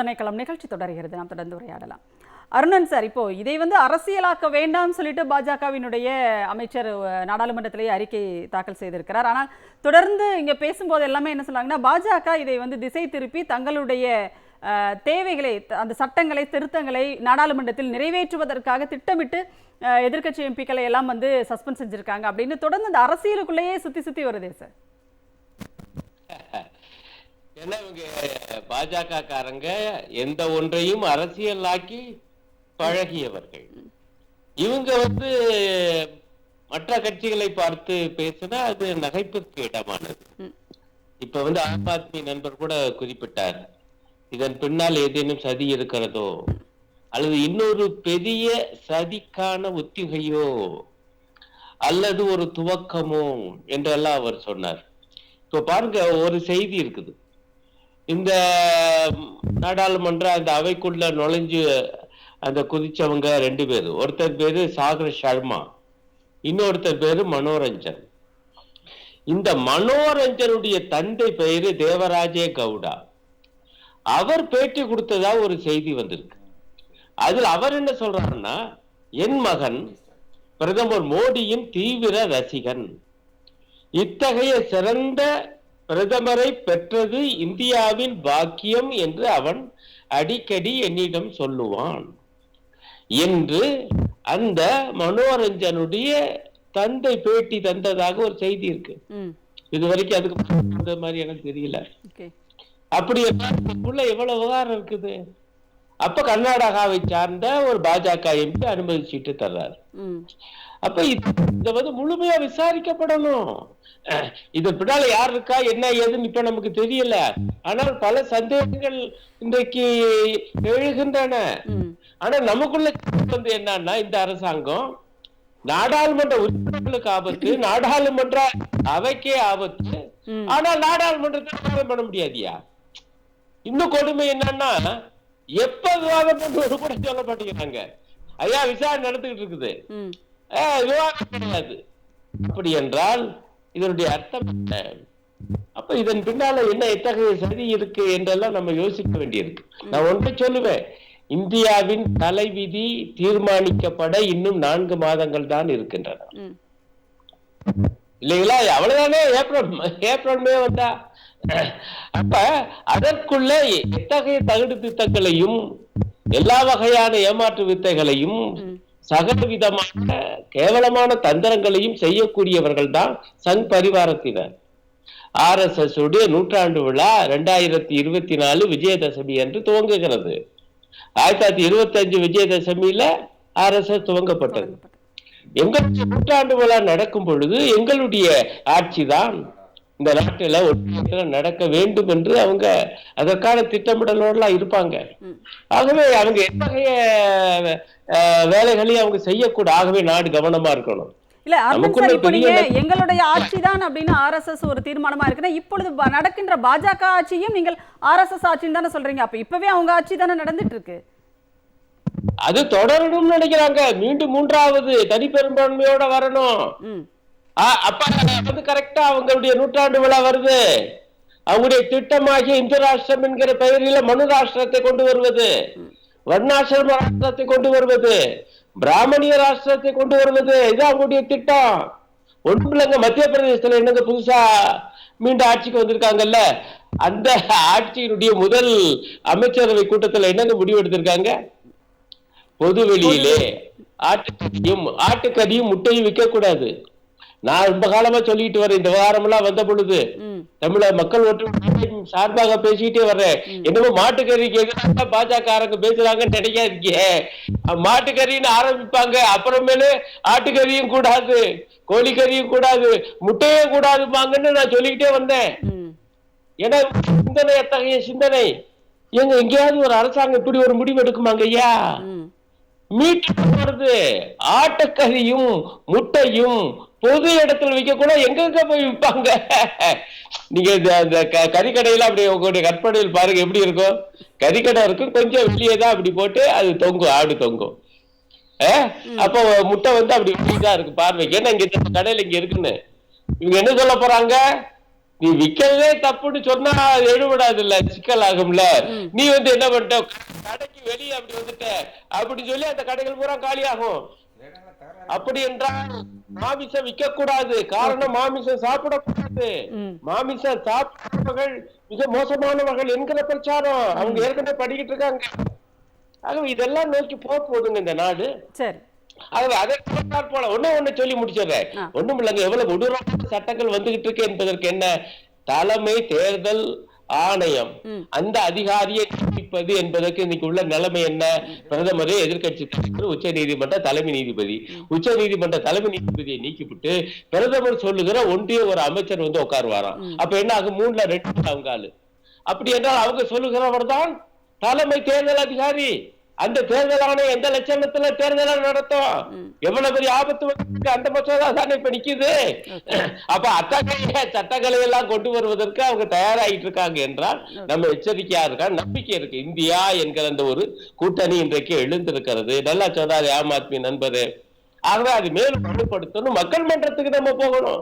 சிந்தனைக்களம் நிகழ்ச்சி தொடர்கிறது. நாம் தொடர்ந்து உரையாடலாம். அருணன் சார் இப்போ இதை வந்து அரசியலாக்க வேண்டாம் சொல்லிட்டு பாஜகவினுடைய அமைச்சர் நாடாளுமன்றத்திலேயே அறிக்கை தாக்கல் செய்திருக்கிறார். ஆனால் தொடர்ந்து இங்கே பேசும்போது எல்லாமே என்ன சொல்றாங்கன்னா பாஜக இதை வந்து திசை திருப்பி தங்களுடைய தேவைகளை அந்த சட்டங்களை திருத்தங்களை நாடாளுமன்றத்தில் நிறைவேற்றுவதற்காக திட்டமிட்டு எதிர்கட்சி எதிர்க்கட்சி எம்பிக்களை எல்லாம் வந்து சஸ்பெண்ட் செஞ்சிருக்காங்க அப்படின்னு தொடர்ந்து அந்த அரசியலுக்குள்ளேயே சுத்தி சுத்தி வருதே சார். ஏன்னா இவங்க பாஜக காரங்க எந்த ஒன்றையும் அரசியலாக்கி பழகியவர்கள். இவங்க வந்து மற்ற கட்சிகளை பார்த்து பேசினா அது நகைப்புக்கு இடமானது. இப்ப வந்து ஆம் ஆத்மி நண்பர் கூட குறிப்பிட்டார் இதன் பின்னால் ஏதேனும் சதி இருக்கிறதோ அல்லது இன்னொரு பெரிய சதிக்கான ஒத்திகையோ அல்லது ஒரு துவக்கமோ என்றெல்லாம் அவர் சொன்னார். இப்ப பாருங்க ஒரு செய்தி இருக்குது. இந்த நாடாளுமன்ற அந்த அவைக்குள்ள நுழைஞ்சு அந்த குதிச்சவங்க ரெண்டு பேர். ஒருத்தர் பேரு சாகர் சர்மா இன்னொருத்தர் பேரு மனோரஞ்சன். இந்த மனோரஞ்சனுடைய தந்தை பெயரு தேவராஜே கவுடா. அவர் பேட்டி கொடுத்ததா ஒரு செய்தி வந்திருக்கு. அதில் அவர் என்ன சொல்றாருன்னா என் மகன் பிரதமர் மோடியின் தீவிர ரசிகன். இத்தகைய சிறந்த பிரதமரை பெற்றது இந்தியாவின் பாக்கியம் என்று அவன் அடிக்கடி என்னிடம் சொல்லுவான். என்று அந்த மனோரஞ்சனுடைய தந்தை பேட்டி தந்ததாக ஒரு செய்தி இருக்கு. இது வரைக்கும் அதுக்கு மாதிரி எனக்கு தெரியல. அப்படி உள்ள எவ்வளவு விவகாரம் இருக்குது? அப்ப கர்நாடகாவை சார்ந்த ஒரு பாஜக எம்பி அனுமதிச்சுட்டு தர்றாரு. ம். அப்ப இது- வந்து முழுமையா விசாரிக்கப்படணும். அஹ் இது பின்னால யார் இருக்கா என்ன ஏதுன்னு இப்ப நமக்கு தெரியல. ஆனால் பல சந்தேகங்கள் இன்றைக்கு எழுகின்றன. ஆனா நமக்குள்ள வந்து என்னன்னா இந்த அரசாங்கம் நாடாளுமன்ற உறுப்பினர்களுக்கு ஆபத்து நாடாளுமன்ற அவைக்கே ஆபத்து. ம். ஆனால் நாடாளுமன்றத்தை பண்ண முடியாதியா? இன்னும் கொடுமை என்னன்னா எப்ப விவாதம் பண்ணுவது கூட சொல்ல மாட்டேங்கிறாங்க ஐயா விசாரணை நடந்துகிட்டு இருக்குது. விவாதம் கிடையாது அப்படி என்றால் இதனுடைய அர்த்தம் என்ன? அப்ப இதன் பின்னால என்ன எத்தகைய சதி இருக்கு என்றெல்லாம் நம்ம யோசிக்க வேண்டியிருக்கு. நான் ஒன்றை சொல்லுவேன். இந்தியாவின் தலைவிதி தீர்மானிக்கப்பட இன்னும் நான்கு மாதங்கள் தான் இருக்கின்றன. இல்லைங்களா? அவ்வளவுதானே? ஏப்ரல் ஏப்ரல் மே வந்தா. அப்ப அதற்குள்ள எத்தகைய தகுடு திட்டங்களையும் எல்லா வகையான ஏமாற்று வித்தைகளையும் சகலவிதமான கேவலமான தந்திரங்களையும் செய்யக்கூடியவர்கள் தான் சங் பரிவாரத்தினர். ஆர் எஸ் எஸ் உடைய நூற்றாண்டு விழா ரெண்டாயிரத்தி இருபத்தி நாலு விஜயதசமி என்று துவங்குகிறது. ஆயிரத்தி தொள்ளாயிரத்தி இருபத்தி அஞ்சு விஜயதசமியில ஆர் எஸ் எஸ் துவங்கப்பட்டது. எங்களுடைய நூற்றாண்டு விழா நடக்கும் பொழுது எங்களுடைய ஆட்சிதான் இந்த நாட்டில ஒற்றுமையில நடக்க வேண்டும் என்று அவங்க அதற்கான திட்டமிடலோடலாம் இருப்பாங்க. ஆகவே அவங்க எத்தகைய வேலைகளையும் அவங்க செய்யக்கூடாது ஆகவே நாடு கவனமா இருக்கணும். இல்ல நமக்குள்ள சார் இப்போ நீங்க எங்களுடைய ஆட்சி தான் அப்படின்னு ஆர்எஸ்எஸ் ஒரு தீர்மானமா இருக்குன்னா இப்பொழுது நடக்கின்ற பாஜக ஆட்சியும் நீங்கள் ஆர்எஸ்எஸ் ஆட்சின்னு தானே சொல்றீங்க. அப்ப இப்பவே அவங்க ஆட்சி தானே நடந்துட்டு இருக்கு. அது தொடரணும்னு நினைக்கிறாங்க. மீண்டும் மூன்றாவது தனிப்பெரும்பான்மையோட வரணும். ம். ஆ, அப்ப வந்து கரெக்டா அவங்களுடைய நூற்றாண்டு விழா வருது. அவங்களுடைய திட்டமாகிய இந்து ராஷ்டிரம் என்கிற பெயரில மனு ராஷ்டிரத்தை கொண்டு வருவது. வர்ணாசிரம ராஷ்டிரத்தை கொண்டு வருவது. பிராமணிய ராஷ்டிரத்தை கொண்டு வருவது. இது அவங்களுடைய திட்டம். ஒண்ணும் இல்லைங்க மத்திய பிரதேசத்துல என்னங்க புதுசா மீண்டும் ஆட்சிக்கு வந்திருக்காங்கல்ல? அந்த ஆட்சியினுடைய முதல் அமைச்சரவை கூட்டத்துல என்னங்க முடிவு எடுத்திருக்காங்க? பொது வெளியிலே ஆட்டுக்கறியும் ஆட்டுக்கறியும் முட்டையும் விற்க கூடாது நான் ரொம்ப காலமா சொல்லிட்டு வரேன். இந்த விவகாரம் எல்லாம் வந்த பொழுது தமிழ மக்கள் ஒற்றுமை சார்பாக பேசிக்கிட்டே வர்றேன். என்னமோ மாட்டுக்கறிக்கு எதிராக பாஜகக்காரங்க பேசுறாங்கன்னு நினைக்காதீங்க. மாட்டுக்கறின்னு ஆரம்பிப்பாங்க. அப்புறமேலு ஆட்டுக்கறியும் கூடாது கோழிக்கறியும் கூடாது முட்டையும் கூடாதுப்பாங்கன்னு நான் சொல்லிக்கிட்டே வந்தேன். ஏன்னா சிந்தனை எத்தகைய சிந்தனை. எங்க எங்கேயாவது ஒரு அரசாங்கம் இப்படி ஒரு முடிவு எடுக்குமாங்க ஐயா? மீட்டு வருது ஆட்டுக்கறியும் முட்டையும் பொது இடத்துல விற்க கூட எங்கெங்க போய் விற்பாங்க? நீங்க இந்த கறிக்கடையில அப்படி உங்களுடைய கற்பனையில் பாருங்க எப்படி இருக்கும்? கறிக்கடை இருக்கும் கொஞ்சம் வெளியே தான் அப்படி போட்டு அது தொங்கும் ஆடு தொங்கும்? அப்போ முட்டை வந்து அப்படி தான் இருக்கு பார்வைக்கு. ஏன்னா இங்க இந்த கடையில இங்க இருக்குன்னு. இவங்க என்ன சொல்ல போறாங்க? நீ விக்கிறதே தப்புன்னு சொன்னா அது எடுபடாது இல்ல சிக்கல் ஆகும்ல. நீ வந்து என்ன பண்ணிட்ட? கடைக்கு வெளியே அப்படி வந்துட்ட. அப்படின்னு சொல்லி அந்த கடைகள் பூரா காலியாகும். அப்படி என்றால் மாமிசம் விற்க கூடாது காரணம் மாமிசம் சாப்பிடக்கூடாது. மாமிசம் சாப்பிடுறவர்கள் மிக மோசமானவர்கள் என்கிற பிரச்சாரம் அவங்க ஏற்கனவே படிக்கிட்டு இருக்காங்க. ஆகவே இதெல்லாம் நோக்கி போக போகுதுங்க இந்த நாடு. சரி. ஆகவே அதை போல. ஒண்ணு ஒண்ணு சொல்லி முடிச்சிடுறேன் ஆ. ஒண்ணும் இல்லைங்க எவ்வளவு கொடூரமான சட்டங்கள் வந்துகிட்டு இருக்கு என்பதற்கு என்ன? தலைமை தேர்தல் ஆணையம். அந்த அதிகாரியை நியமிப்பது என்பதற்கு இன்னைக்கு உள்ள நிலைமை என்ன? பிரதமரே எதிர்க்கட்சி தலைவர் உச்ச நீதிமன்ற தலைமை நீதிபதி. உச்ச நீதிமன்ற தலைமை நீதிபதியை நீக்கிவிட்டு பிரதமர் சொல்லுகிற ஒன்றிய ஒரு அமைச்சர் வந்து உட்காருவாராம். அப்ப என்ன ஆகும்? மூணுல ரெண்டு அவங்க ஆளு. அப்படி என்றால் அவங்க சொல்லுகிறவர் தான் தலைமை தேர்தல் அதிகாரி. அந்த தேர்தல் ஆணையம் எந்த லட்சணத்துல தேர்தலை நடத்தும்? எவ்வளவு பெரிய ஆபத்து அந்த மசோதா தானே இப்ப நிக்குது. அப்ப அத்தகைய சட்டங்களை எல்லாம் கொண்டு வருவதற்கு அவங்க தயாராகிட்டு இருக்காங்க என்றால் நம்ம எச்சரிக்கையா இருக்கா நம்பிக்கை இருக்கு. இந்தியா என்கிற அந்த ஒரு கூட்டணி இன்றைக்கு எழுந்திருக்கிறது. நல்லா சொன்னாரு ஆம் ஆத்மி நண்பரு. ஆகவே அது மேலும் வலுப்படுத்தணும். மக்கள் மன்றத்துக்கு நம்ம போகணும்.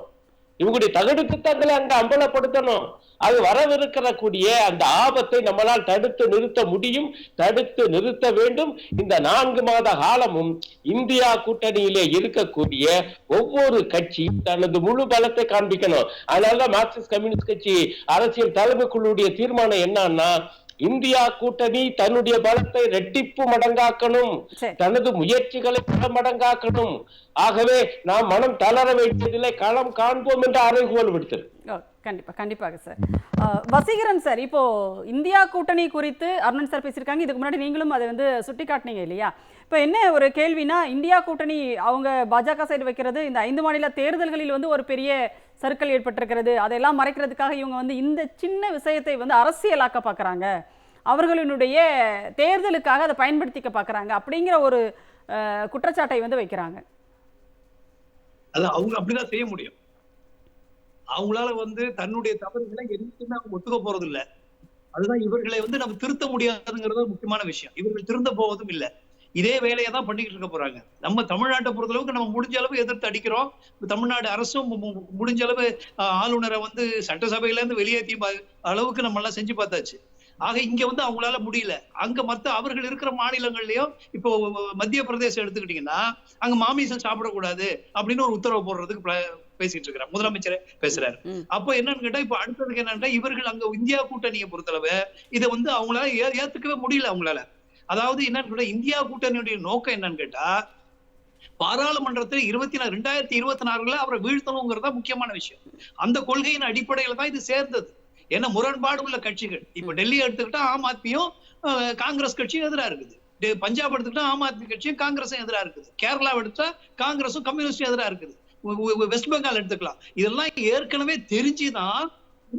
இவங்களுடைய தகுடு திட்டங்களை அங்க அம்பலப்படுத்தணும். அது வரவிருக்கிற கூடிய அந்த ஆபத்தை நம்மளால் தடுத்து நிறுத்த முடியும் தடுத்து நிறுத்த வேண்டும். இந்த நான்கு மாத காலமும் இந்தியா கூட்டணியிலே இருக்கக்கூடிய ஒவ்வொரு கட்சியும் தனது முழு பலத்தை காண்பிக்கணும். அதனாலதான் மார்க்சிஸ்ட் கம்யூனிஸ்ட் கட்சி அரசியல் தலைமை தீர்மானம் என்னன்னா இந்தியா கூட்டணி தன்னுடைய பலத்தை ரெட்டிப்பு மடங்காக்கணும். சரி. தனது முயற்சிகளை பல மடங்காக்கணும். ஆகவே நாம் மனம் தளர வேண்டியதில்லை களம் காண்போம் என்று அறைகோல் விடுத்தது கண்டிப்பா கண்டிப்பாக சார் வசீகரன் சார் இப்போ இந்தியா கூட்டணி குறித்து அருணன் சார் பேசியிருக்காங்க. இதுக்கு முன்னாடி நீங்களும் அதை வந்து சுட்டிக்காட்டினீங்க இல்லையா? இப்போ என்ன ஒரு கேள்வினா இந்தியா கூட்டணி அவங்க பாஜக சைடு வைக்கிறது இந்த ஐந்து மாநில தேர்தல்களில் வந்து ஒரு பெரிய சர்க்கிள் ஏற்பட்டிருக்கிறது. அதையெல்லாம் மறைக்கிறதுக்காக இவங்க வந்து இந்த சின்ன விஷயத்தை வந்து அரசியலாக்க பார்க்குறாங்க. அவர்களினுடைய தேர்தலுக்காக அதை பயன்படுத்திக்க பார்க்குறாங்க அப்படிங்கிற ஒரு அஹ், குற்றச்சாட்டை வந்து வைக்கிறாங்க. அது அவங்க அப்படிதான் செய்ய முடியும். அவங்களால வந்து தன்னுடைய தவறுகளை என்னைக்குமே அவங்க ஒத்துக்க போறது இல்ல அதுதான் இவர்களை வந்து நம்ம திருத்த முடியாதுங்கிறது முக்கியமான விஷயம். இவர்கள் திருந்த போவதும் இல்ல. இதே வேலையை தான் பண்ணிக்கிட்டு இருக்க போறாங்க. நம்ம தமிழ்நாட்டை பொறுத்தளவுக்கு நம்ம முடிஞ்ச அளவு எதிர்த்து அடிக்கிறோம். தமிழ்நாடு அரசும் முடிஞ்ச அளவு ஆளுநரை வந்து சட்டசபையில இருந்து வெளியேற்றி அளவுக்கு நம்ம எல்லாம் செஞ்சு பார்த்தாச்சு. ஆக இங்க வந்து அவங்களால முடியல. அங்க மத்த அவர்கள் இருக்கிற மாநிலங்கள்லயும் இப்போ மத்திய பிரதேசம் எடுத்துக்கிட்டீங்கன்னா அங்க மாமிசம் சாப்பிடக்கூடாது அப்படின்னு ஒரு உத்தரவு போடுறதுக்கு பேசிட்டு இருக்கிறார் முதலமைச்சர் பேசுறாரு. அப்போ என்னன்னு கேட்டா இப்ப அடுத்ததுக்கு என்னன்னா இவர்கள் அங்க இந்தியா கூட்டணியை பொறுத்தளவு இதை வந்து அவங்களால ஏத்துக்கவே முடியல அவங்களால. அதாவது என்னன்னு கேட்டா இந்தியா கூட்டணியுடைய நோக்கம் என்னன்னு கேட்டா பாராளுமன்றத்தில் இருபத்தி நாலு ரெண்டாயிரத்தி இருபத்தி நாலுல அவரை வீழ்த்தணுங்கிறதா முக்கியமான விஷயம். அந்த கொள்கையின் அடிப்படையில தான் இது சேர்ந்தது. ஏன்னா முரண்பாடு உள்ள கட்சிகள். இப்ப டெல்லி எடுத்துக்கிட்டா ஆம் ஆத்மியும் காங்கிரஸ் கட்சியும் எதிரா இருக்குது. பஞ்சாப் எடுத்துக்கிட்டா ஆம் ஆத்மி கட்சியும் காங்கிரஸும் எதிரா இருக்குது. கேரளா எடுத்தா காங்கிரஸும் கம்யூனிஸ்டும் எதிரா இருக்குது. வெஸ்ட் பெங்கால் எடுத்துக்கலாம். இதெல்லாம் ஏற்கனவே தெரிஞ்சுதான்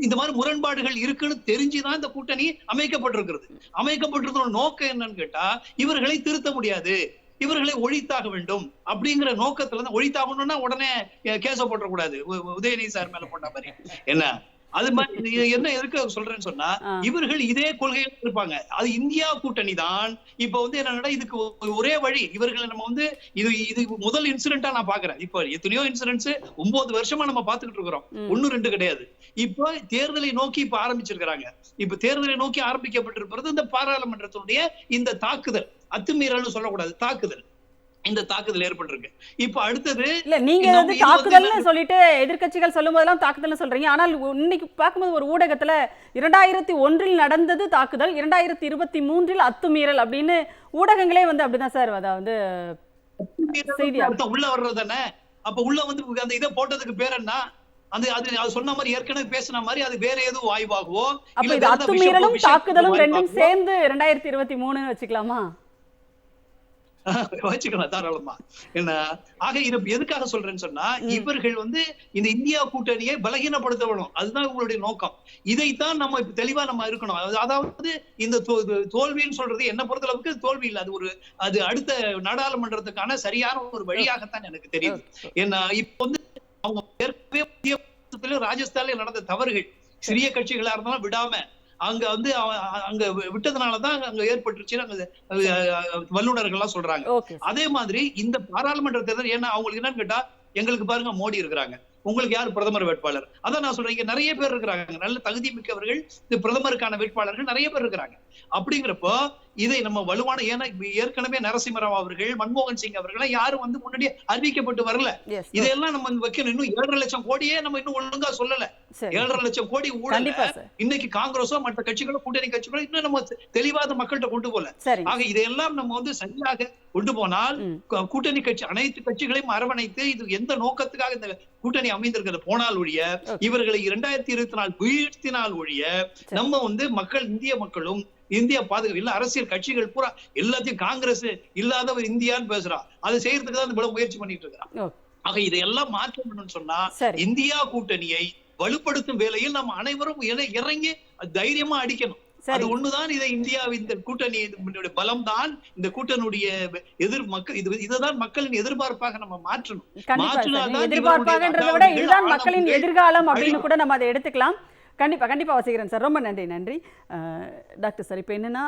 இந்த மாதிரி முரண்பாடுகள் இருக்குன்னு தெரிஞ்சுதான் இந்த கூட்டணி அமைக்கப்பட்டிருக்கிறது. அமைக்கப்பட்டிருக்கிற நோக்கம் என்னன்னு கேட்டா இவர்களை திருத்த முடியாது. இவர்களை ஒழித்தாக வேண்டும். அப்படிங்கிற நோக்கத்துல தான் ஒழித்தாகணும்னா உடனே கேச போட்டக்கூடாது உ- உதயநிதி சார் மேல போட்ட மாதிரி. என்ன? அது மாதிரி என்ன எதுக்கு சொல்றேன்னு சொன்னா. இவர்கள் இதே கொள்கையில இருப்பாங்க. அது இந்தியா கூட்டணி தான். இப்ப வந்து என்னன்னா இதுக்கு ஒரே வழி இவர்களை நம்ம வந்து இது இது முதல் இன்சிடென்ட்டா நான் பாக்குறேன். இப்ப எத்தனையோ இன்சிடென்ட்ஸ் ஒன்பது வருஷமா நம்ம பாத்துக்கிட்டு இருக்கிறோம். ஒண்ணு ரெண்டு கிடையாது. இப்போ தேர்தலை நோக்கி இப்ப ஆரம்பிச்சிருக்கிறாங்க. இப்ப தேர்தலை நோக்கி ஆரம்பிக்கப்பட்டிருப்பது இந்த பாராளுமன்றத்தினுடைய இந்த தாக்குதல். அத்துமீறல்னு சொல்லக்கூடாது தாக்குதல். இந்த தாக்குதல் ஏற்பட்டிருக்கு. இப்ப அடுத்தது இல்ல நீங்க வந்து தாக்குதல்னு சொல்லிட்டு எதிர்க்கட்சிகள் சொல்லும் போதெல்லாம் தாக்குதல்னு சொல்றீங்க. ஆனால் இன்னைக்கு பார்க்கும்போது ஒரு ஊடகத்துல இரண்டாயிரத்தி ஒன்றில் நடந்தது தாக்குதல் இரண்டாயிரத்தி இருபத்தி மூன்றில் அத்துமீறல் அப்படின்னு ஊடகங்களே வந்து அப்படிதான் சார் அதை வந்து செய்தியா? அர்த்தம் உள்ள வர்றதானே அப்ப உள்ள வந்து அந்த இதை போட்டதுக்கு பேர் என்ன? அந்த அது அது சொன்ன மாதிரி ஏற்கனவே பேசின மாதிரி அது வேற எதுவும் வாய்வாகவோ அப்ப இது அத்துமீறலும் தாக்குதலும் ரெண்டும் சேர்ந்து இரண்டாயிரத்தி இருபத்தி மூணுன்னு வச்சுக்கலாமா? வச்சுக்கலாம் தாராளமா. என்ன? ஆக இது எதுக்காக சொல்றேன்னு சொன்னா. இவர்கள் வந்து இந்த இந்தியா கூட்டணியை பலகீனப்படுத்த வேணும் அதுதான் இவங்களுடைய நோக்கம். இதைத்தான் நம்ம இப்ப தெளிவா நம்ம இருக்கணும். அதாவது- இந்த தோல்வின்னு சொல்றது என்ன பொறுத்தளவுக்கு தோல்வி இல்ல. அது ஒரு அது அடுத்த நாடாளுமன்றத்துக்கான சரியான ஒரு வழியாகத்தான் எனக்கு தெரியுது. ஏன்னா இப்ப வந்து அவங்க ஏற்கனவே ராஜஸ்தான்லயும் நடந்த தவறுகள் சிறிய கட்சிகளா இருந்தாலும் விடாம அங்க வந்து அங்க விட்டதுனாலதான் அங்க ஏற்பட்டுருச்சுன்னு அங்க அஹ், வல்லுநர்கள் எல்லாம் சொல்றாங்க. அதே மாதிரி இந்த பாராளுமன்ற தேர்தல் ஏன்னா அவங்களுக்கு என்னன்னு கேட்டா எங்களுக்கு பாருங்க மோடி இருக்கிறாங்க. உங்களுக்கு யார் பிரதமர் வேட்பாளர்? அதான் நான் சொல்றேன் இங்க நிறைய பேர் இருக்கிறாங்க. நல்ல தகுதி மிக்கவர்கள் இந்த பிரதமருக்கான வேட்பாளர்கள் நிறைய பேர் இருக்கிறாங்க. அப்படிங்கிறப்போ இதை நம்ம வலுவான ஏன்னா ஏற்கனவே நரசிம்மராவ் அவர்கள் மன்மோகன் சிங் அவர்கள் யாரும் வந்து முன்னாடியே அறிவிக்கப்பட்டு வரல. எஸ் இதையெல்லாம் நம்ம வைக்கணும். இன்னும் ஏழரை லட்சம் கோடியே நம்ம இன்னும் ஒழுங்கா சொல்லல. ஏழரை லட்சம் கோடி ஊழல். இன்னைக்கு காங்கிரஸோ மற்ற கட்சிகளோ கூட்டணி கட்சிகளோ இன்னும் நம்ம தெளிவாத மக்கள்கிட்ட கொண்டு போல ஆக இதையெல்லாம் நம்ம வந்து சரியாக கொண்டு போனால் கூட்டணி கட்சி அனைத்து கட்சிகளையும் அரவணைத்து இது எந்த நோக்கத்துக்காக இந்த கூட்டணி அமைந்திருக்கிறது? போனால் ஒழிய. இவர்களை இரண்டாயிரத்தி இருபத்தி நாலு வீழ்த்தினால் ஒழிய. நம்ம வந்து மக்கள் இந்திய மக்களும் இந்திய பாதுகாப்பு இல்ல அரசியல் கட்சிகள் பூரா எல்லாத்தையும் காங்கிரஸ் இல்லாதவர் இந்தியான்னு பேசுறா. அதை செய்யறதுக்கு தான் இவ்வளவு முயற்சி பண்ணிட்டு இருக்கிறான். ஆக இதையெல்லாம் மாற்றணும்னு சொன்னா இந்தியா கூட்டணியை வலுப்படுத்தும் வேலையில் நம்ம அனைவரும் இற- இறங்கி தைரியமா அடிக்கணும். அது ஒண்ணுதான் இதை இந்தியா இந்த கூட்டணி பலம் தான் இந்த கூட்டணியுடைய எதிர் மக்கள் இது இதுதான் மக்களின் எதிர்பார்ப்பாக நம்ம மாற்றணும். எதிர்பார்ப்பாகன்றதை விட இதுதான் மக்களின் எதிர்காலம் அப்படின்னு கூட நம்ம அதை எடுத்துக்கலாம். கண்டிப்பாக கண்டிப்பாக வசிக்கிறேன் சார். ரொம்ப நன்றி நன்றி. டாக்டர் சார் இப்போ என்னென்னா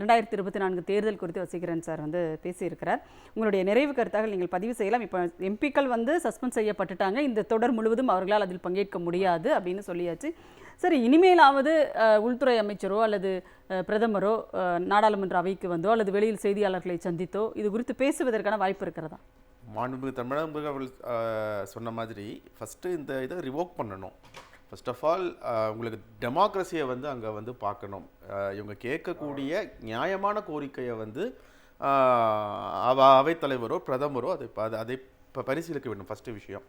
ரெண்டாயிரத்தி இருபத்தி நான்கு தேர்தல் குறித்து வசிக்கிறேன் சார் வந்து பேசியிருக்கிறார். உங்களுடைய நிறைவு கருத்தாக நீங்கள் பதிவு செய்யலாம். இப்போ எம்பிக்கள் வந்து சஸ்பெண்ட் செய்யப்பட்டுட்டாங்க. இந்த தொடர் முழுவதும் அவர்களால் அதில் பங்கேற்க முடியாது அப்படின்னு சொல்லியாச்சு. சரி இனிமேலாவது உள்துறை அமைச்சரோ அல்லது பிரதமரோ நாடாளுமன்ற அவைக்கு வந்தோ அல்லது வெளியில் செய்தியாளர்களை சந்தித்தோ இது குறித்து பேசுவதற்கான வாய்ப்பு இருக்கிறதா? மாண்புமிகு தமிழக அவர்கள் சொன்ன மாதிரி ஃபஸ்ட்டு இந்த இதை ரிவோக் பண்ணணும். ஃபர்ஸ்ட் ஆஃப் ஆல் உங்களுக்கு டெமோக்ரஸியை வந்து அங்கே வந்து பார்க்கணும். Uh, இவங்க கேட்கக்கூடிய நியாயமான கோரிக்கையை வந்து uh, அவ அவைத்தலைவரோ பிரதமரோ அதை அதை- பரிசீலிக்க வேண்டும் ஃபஸ்ட்டு விஷயம்.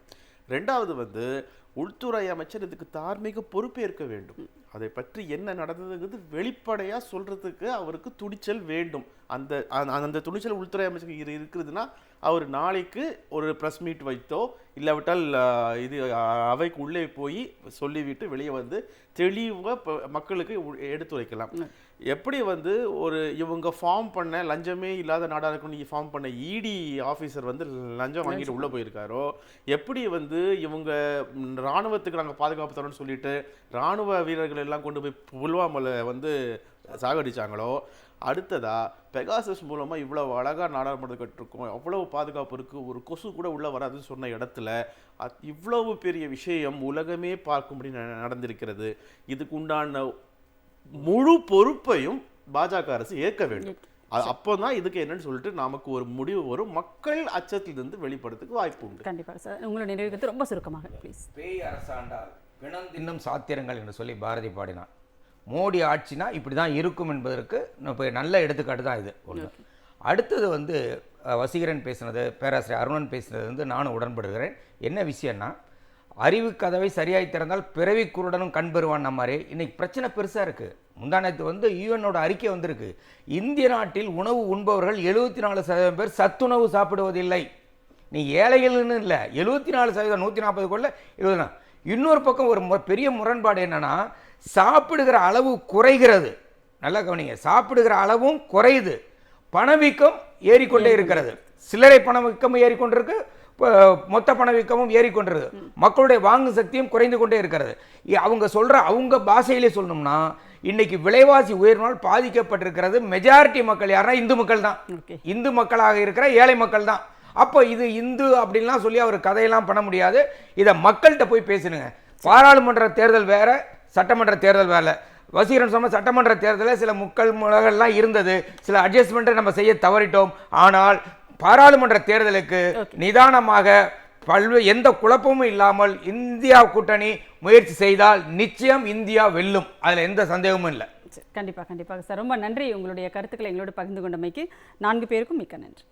ரெண்டாவது வந்து உள்துறை அமைச்சர் இதுக்கு தார்மீக பொறுப்பேற்க வேண்டும். அதை பற்றி என்ன நடந்ததுங்கிறது வெளிப்படையாக சொல்கிறதுக்கு அவருக்கு துணிச்சல் வேண்டும். அந்த அந்த- துணிச்சல் உள்துறை அமைச்சருக்கு இருக்கிறதுனா அவர் நாளைக்கு ஒரு ப்ரெஸ் மீட் வைத்தோ இல்லாவிட்டால் இது அவைக்கு உள்ளே போய் சொல்லிவிட்டு வெளியே வந்து தெளிவாக மக்களுக்கு எடுத்துரைக்கலாம். எப்படி வந்து ஒரு இவங்க ஃபார்ம் பண்ண லஞ்சமே இல்லாத நாடாக இருக்கும் நீ ஃபார்ம் பண்ண இடி ஆஃபீஸர் வந்து லஞ்சம் வாங்கிட்டு உள்ளே போயிருக்காரோ? எப்படி வந்து இவங்க ம், ராணுவத்துக்கு நாங்கள் பாதுகாப்பு தரோம்னு சொல்லிட்டு ராணுவ வீரர்கள் எல்லாம் கொண்டு போய் புல்வாமல வந்து சாகடிச்சாங்களோ? அடுத்ததா பெகாசஸ் மூலமா இவ்வளவு அழகா நாடாளுமன்றம் கட்டிருக்கோம் அவ்வளவு பாதுகாப்பு இருக்கு ஒரு கொசு கூட உள்ள வராதுன்னு சொன்ன இடத்துல அத்- இவ்வளவு பெரிய விஷயம் உலகமே பார்க்கும்படி நடந்திருக்கிறது. இதுக்கு உண்டான முழு பொறுப்பையும் பாஜக அரசு ஏற்க வேண்டும். அ- அப்போதான் இதுக்கு என்னன்னு சொல்லிட்டு நமக்கு ஒரு முடிவு வரும். மக்கள் அச்சத்திலிருந்து வெளிப்படுறதுக்கு வாய்ப்பு உண்டு. கண்டிப்பாக சார் உங்களுடைய நிறைவு கருத்து ரொம்ப சுருக்கமாக ப்ளீஸ் பேய் அரசாண்டால் பிணம் தின்னும் சாத்திரங்கள் என்று சொல்லி பாரதி பாடினான் மோடி ஆட்சினா இப்படி தான் இருக்கும் என்பதற்கு இப்போ நல்ல எடுத்துக்காட்டு தான் இது ஒன்று அடுத்தது வந்து வசீகரன் பேசுனது பேராசிரியர் அருணன் பேசுனது வந்து நானும் உடன்படுகிறேன். என்ன விஷயம்னா அறிவு கதவை சரியாய் திறந்தால் பிறவி குருடனும் கண் பெறுவான் மாதிரி இன்னைக்கு பிரச்சனை பெருசாக இருக்குது முந்தானத்து வந்து யூஎனோட அறிக்கை வந்திருக்கு. இந்திய நாட்டில் உணவு உண்பவர்கள் எழுபத்தி நாலு சதவீதம் பேர் சத்துணவு சாப்பிடுவதில்லை. நீ ஏழைகள்னு இல்லை. எழுபத்தி நாலு சதவீதம் நூற்றி நாற்பது கொள்ள எழுபது இன்னொரு பக்கம் ஒரு பெரிய முரண்பாடு என்னென்னா சாப்பிடுகிற அளவு குறைகிறது. நல்லா கவனிங்க. சாப்பிடுகிற அளவும் குறையுது. பணவீக்கம் ஏறிக்கொண்டே இருக்கிறது. சில்லறை பணவீக்கம் ஏறிக்கொண்டிருக்கு. மொத்த பணவீக்கமும் ஏறிக்கொண்டிருக்கு மக்களுடைய வாங்கும் சக்தியும் குறைந்து கொண்டே இருக்கிறது. அவங்க சொல்ற அவங்க பாஷையிலே சொல்லணும்னா இன்னைக்கு விலைவாசி உயர்வினால் பாதிக்கப்பட்டிருக்கிறது மெஜாரிட்டி மக்கள் யாருன்னா இந்து மக்கள் தான். இந்து மக்களாக இருக்கிற ஏழை மக்கள் தான். அப்போ இது இந்து அப்படின்லாம் சொல்லி அவர் கதையெல்லாம் பண்ண முடியாது. இதை மக்கள்கிட்ட போய் பேசணுங்க பாராளுமன்ற தேர்தல் வேற சட்டமன்ற தேர்தல் வேற. வசீகரன் சொன்ன சட்டமன்ற தேர்தலில் சில முக்கள் முலகெல்லாம் இருந்தது. சில அட்ஜஸ்ட்மெண்ட்டை நம்ம செய்ய தவறிட்டோம். ஆனால் பாராளுமன்ற தேர்தலுக்கு நிதானமாக பல்வே எந்த குழப்பமும் இல்லாமல் இந்தியா கூட்டணி முயற்சி செய்தால் நிச்சயம் இந்தியா வெல்லும். அதில் எந்த சந்தேகமும் இல்லை. சரி, கண்டிப்பா கண்டிப்பாக சார் ரொம்ப நன்றி உங்களுடைய கருத்துக்களை எங்களோடு பகிர்ந்து கொண்டமைக்கு. நான்கு பேருக்கும் மிக்க நன்றி.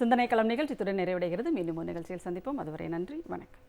சிந்தனை களம் நிகழ்ச்சி நிறைவடைகிறது. மீண்டும் ஒரு நிகழ்ச்சியில் சந்திப்போம். அதுவரை நன்றி வணக்கம்.